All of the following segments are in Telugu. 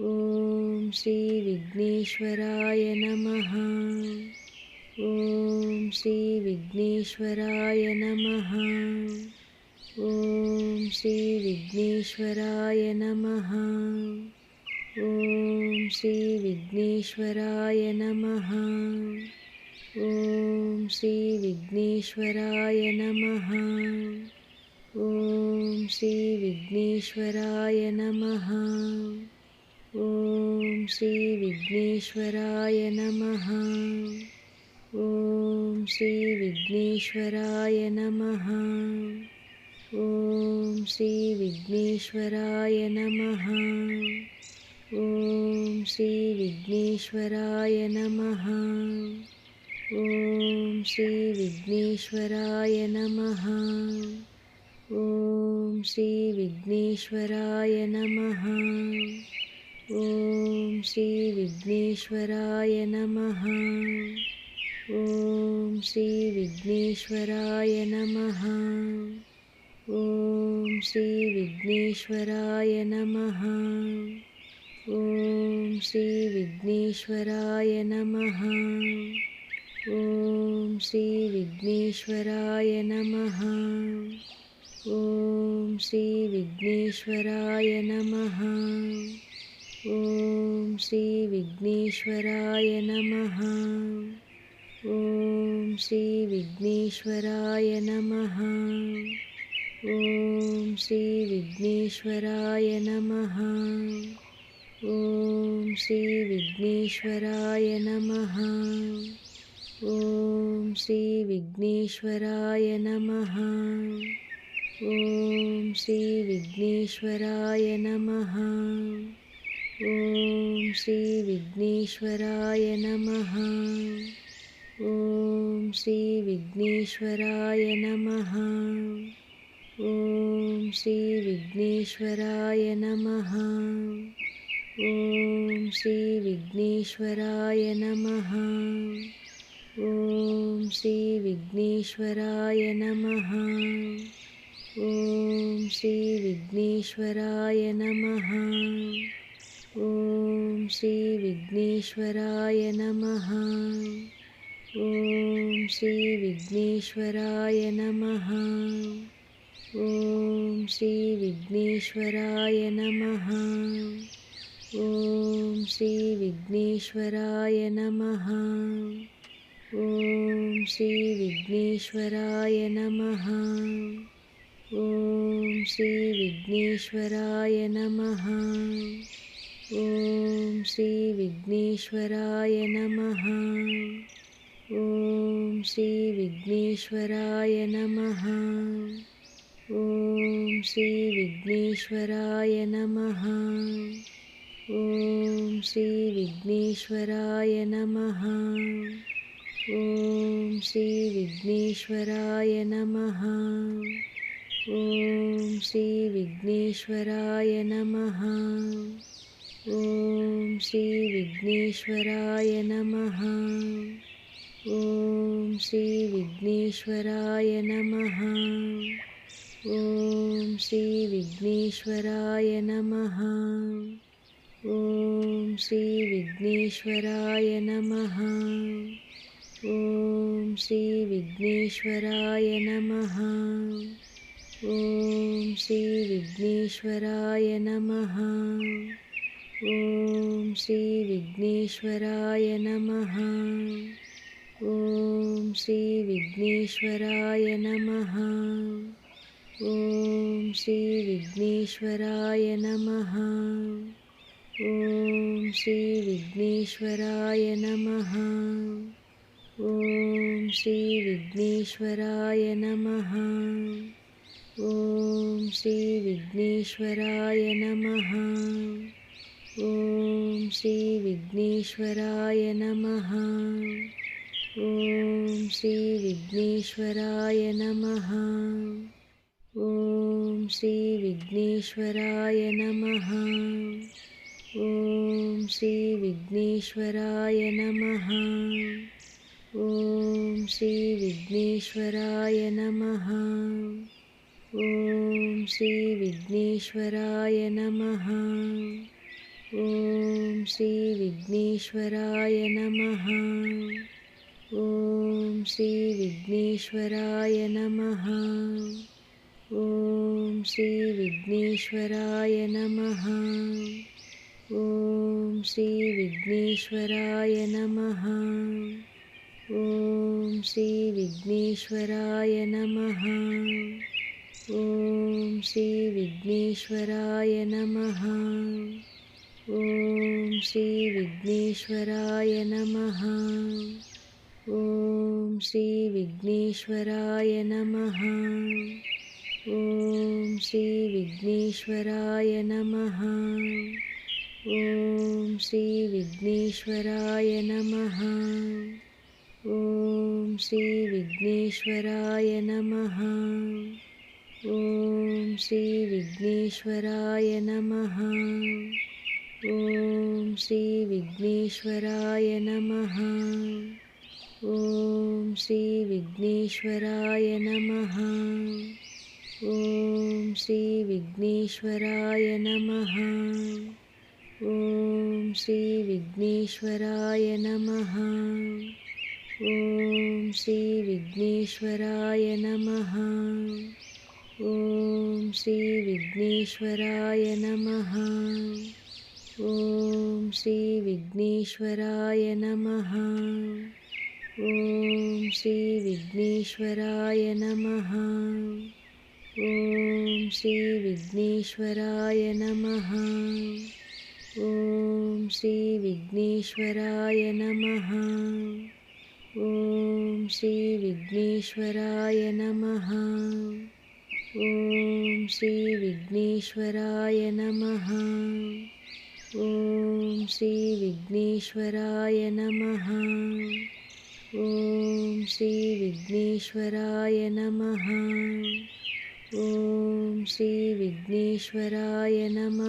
ఓం శ్రీ విఘ్నేశ్వరాయ నమ. ఓం శ్రీ విఘ్నేశ్వరాయ నమ. ఓం శ్రీ విఘ్నేశ్వరాయ నమ. ఓం శ్రీ విఘ్నేశ్వరాయ నమ. ఓం శ్రీ విఘ్నేశ్వరాయ నమ. ఓం శ్రీ విఘ్నేశ్వరాయ నమ. ఓం శ్రీ విఘ్నేశ్వరాయ నమ. ఓం శ్రీ విఘ్నేశ్వరాయ నమ. ఓం శ్రీ విఘ్నేశ్వరాయ నమ. ఓం శ్రీ విఘ్నేశ్వరాయ నమ. ఓం శ్రీ విఘ్నేశ్వరాయ నమ. ఓం శ్రీ విఘ్నేశ్వరాయ నమ. ఓం శ్రీ విఘ్నేశ్వరాయ నమ. ఓం శ్రీ విఘ్నేశ్వరాయ నమ. ఓం శ్రీ విఘ్నేశ్వరాయ నమ. ఓం శ్రీ విఘ్నేశ్వరాయ నమ. ఓం శ్రీ విఘ్నేశ్వరాయ నమ. ఓం శ్రీ విఘ్నేశ్వరాయ నమ. ఓం శ్రీ విఘ్నేశ్వరాయ నమ. ఓం శ్రీ విఘ్నేశ్వరాయ నమ. ఓం శ్రీ విఘ్నేశ్వరాయ నమ. ఓం శ్రీ విఘ్నేశ్వరాయ నమ. ఓం శ్రీ విఘ్నేశ్వరాయ నమ. ఓం శ్రీ విఘ్నేశ్వరాయ నమ. ఓం శ్రీ విఘ్నేశ్వరాయ నమ. ఓం శ్రీ విఘ్నేశ్వరాయ నమ. ఓం శ్రీ విఘ్నేశ్వరాయ నమ. ఓం శ్రీ విఘ్నేశ్వరాయ నమ. ఓం శ్రీ విఘ్నేశ్వరాయ నమ. ఓం శ్రీ విఘ్నేశ్వరాయ నమ. ఓం శ్రీ విఘ్నేశ్వరాయ నమ. ఓం శ్రీ విఘ్నేశ్వరాయ నమ. ఓం శ్రీ విఘ్నేశ్వరాయ నమ. ఓం శ్రీ విఘ్నేశ్వరాయ నమ. ఓం శ్రీ విఘ్నేశ్వరాయ నమ. ఓం శ్రీ విఘ్నేశ్వరాయ నమ. ఓం శ్రీ విఘ్నేశ్వరాయ నమ. ఓం శ్రీ విఘ్నేశ్వరాయ నమ. ఓం శ్రీ విఘ్నేశ్వరాయ నమ. ఓం శ్రీ విఘ్నేశ్వరాయ నమ. ఓం శ్రీ విఘ్నేశ్వరాయ నమ. ఓం శ్రీ విఘ్నేశ్వరాయ నమ. ఓం శ్రీ విఘ్నేశ్వరాయ నమ. ఓం శ్రీ విఘ్నేశ్వరాయ నమ. ఓం శ్రీ విఘ్నేశ్వరాయ నమ. ఓం శ్రీ విఘ్నేశ్వరాయ నమ. ఓం శ్రీ విఘ్నేశ్వరాయ నమ. ఓం శ్రీ విఘ్నేశ్వరాయ నమ. ॐ श्रीविघ्नेश्वराय नमः। ॐ श्रीविघ्नेश्वराय नमः। ॐ श्रीविघ्नेश्वराय नमः। ॐ श्रीविघ्नेश्वराय नमः। ॐ श्रीविघ्नेश्वराय नमः। ॐ श्रीविघ्नेश्वराय नमः ॐ श्रीविघ्नेश्वराय नमः। ॐ श्रीविघ्नेश्वराय नमः। ॐ श्रीविघ्नेश्वराय नमः। ॐ श्रीविघ्नेश्वराय नमः। ॐ श्रीविघ्नेश्वराय नमः। ॐ श्रीविघ्नेश्वराय नमः ఓం శ్రీ విఘ్నేశ్వరాయ నమ. ఓం శ్రీ విఘ్నేశ్వరాయ నమ. ఓం శ్రీ విఘ్నేశ్వరాయ నమ. ఓం శ్రీ విఘ్నేశ్వరాయ నమ. ఓం శ్రీ విఘ్నేశ్వరాయ నమ. ఓం శ్రీ విఘ్నేశ్వరాయ నమ. ఓం శ్రీ విఘ్నేశ్వరాయ నమ. ఓం శ్రీ విఘ్నేశ్వరాయ నమ. ఓం శ్రీ విఘ్నేశ్వరాయ నమ. ఓం శ్రీ విఘ్నేశ్వరాయ నమ. ఓం శ్రీ విఘ్నేశ్వరాయ నమ. ఓం శ్రీ విఘ్నేశ్వరాయ నమ. ఓం శ్రీ విఘ్నేశ్వరాయ నమ. ఓం శ్రీ విఘ్నేశ్వరాయ నమ. ఓం శ్రీ విఘ్నేశ్వరాయ నమ. ఓం శ్రీ విఘ్నేశ్వరాయ నమ. ఓం శ్రీ విఘ్నేశ్వరాయ నమ. ఓం శ్రీ విఘ్నేశ్వరాయ నమ. ఓం శ్రీ విఘ్నేశ్వరాయ నమ. ఓం శ్రీ విఘ్నేశ్వరాయ నమ. ఓం శ్రీ విఘ్నేశ్వరాయ నమ. ఓం శ్రీ విఘ్నేశ్వరాయ నమ. ఓం శ్రీ విఘ్నేశ్వరాయ నమ. ఓం శ్రీ విఘ్నేశ్వరాయ నమ. ఓం శ్రీ విఘ్నేశ్వరాయ నమ. ఓం శ్రీ విఘ్నేశ్వరాయ నమ. ఓం శ్రీ విఘ్నేశ్వరాయ నమ.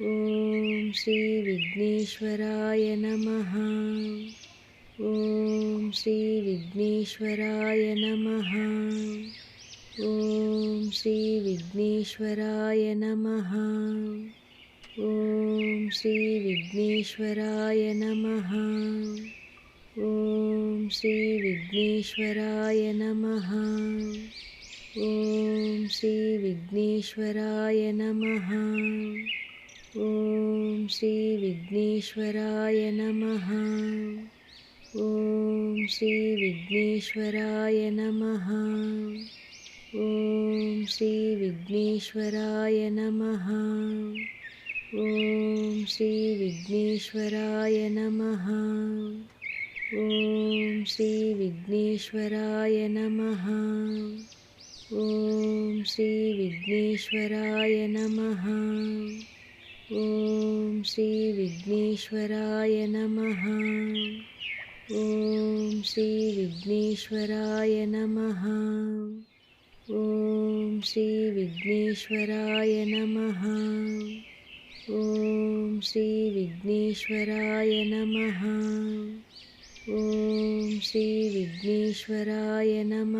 ఓం శ్రీ విఘ్నేశ్వరాయ నమ. ఓం శ్రీ విఘ్నేశ్వరాయ నమ. ఓం శ్రీ విఘ్నేశ్వరాయ నమ. ఓం శ్రీ విఘ్నేశ్వరాయ నమ. ఓం శ్రీ విఘ్నేశ్వరాయ నమ. ఓం శ్రీ విఘ్నేశ్వరాయ నమ. ఓం శ్రీ విఘ్నేశ్వరాయ నమ. ఓం శ్రీ విఘ్నేశ్వరాయ నమ. ఓం శ్రీ విఘ్నేశ్వరాయ నమ. ఓం శ్రీ విఘ్నేశ్వరాయ నమ. ఓం శ్రీ విఘ్నేశ్వరాయ నమ. ఓం శ్రీ విఘ్నేశ్వరాయ నమ. ఓం శ్రీ విఘ్నేశ్వరాయ నమ. ఓం శ్రీ విఘ్నేశ్వరాయ నమ. ఓం శ్రీ విఘ్నేశ్వరాయ నమ. ఓం శ్రీ విఘ్నేశ్వరాయ నమ. ఓం శ్రీ విఘ్నేశ్వరాయ నమ.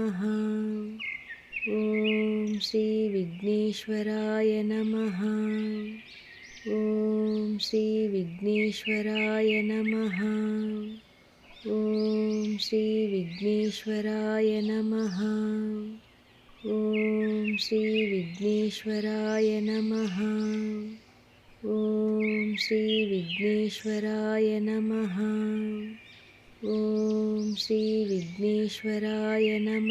ఓం శ్రీ విఘ్నేశ్వరాయ నమ. ఓం శ్రీ విఘ్నేశ్వరాయ నమ. ఓం శ్రీ విఘ్నేశ్వరాయ నమ. ఓం శ్రీ విఘ్నేశ్వరాయ నమ. ఓం శ్రీ విఘ్నేశ్వరాయ నమ. ఓం శ్రీ విఘ్నేశ్వరాయ నమ.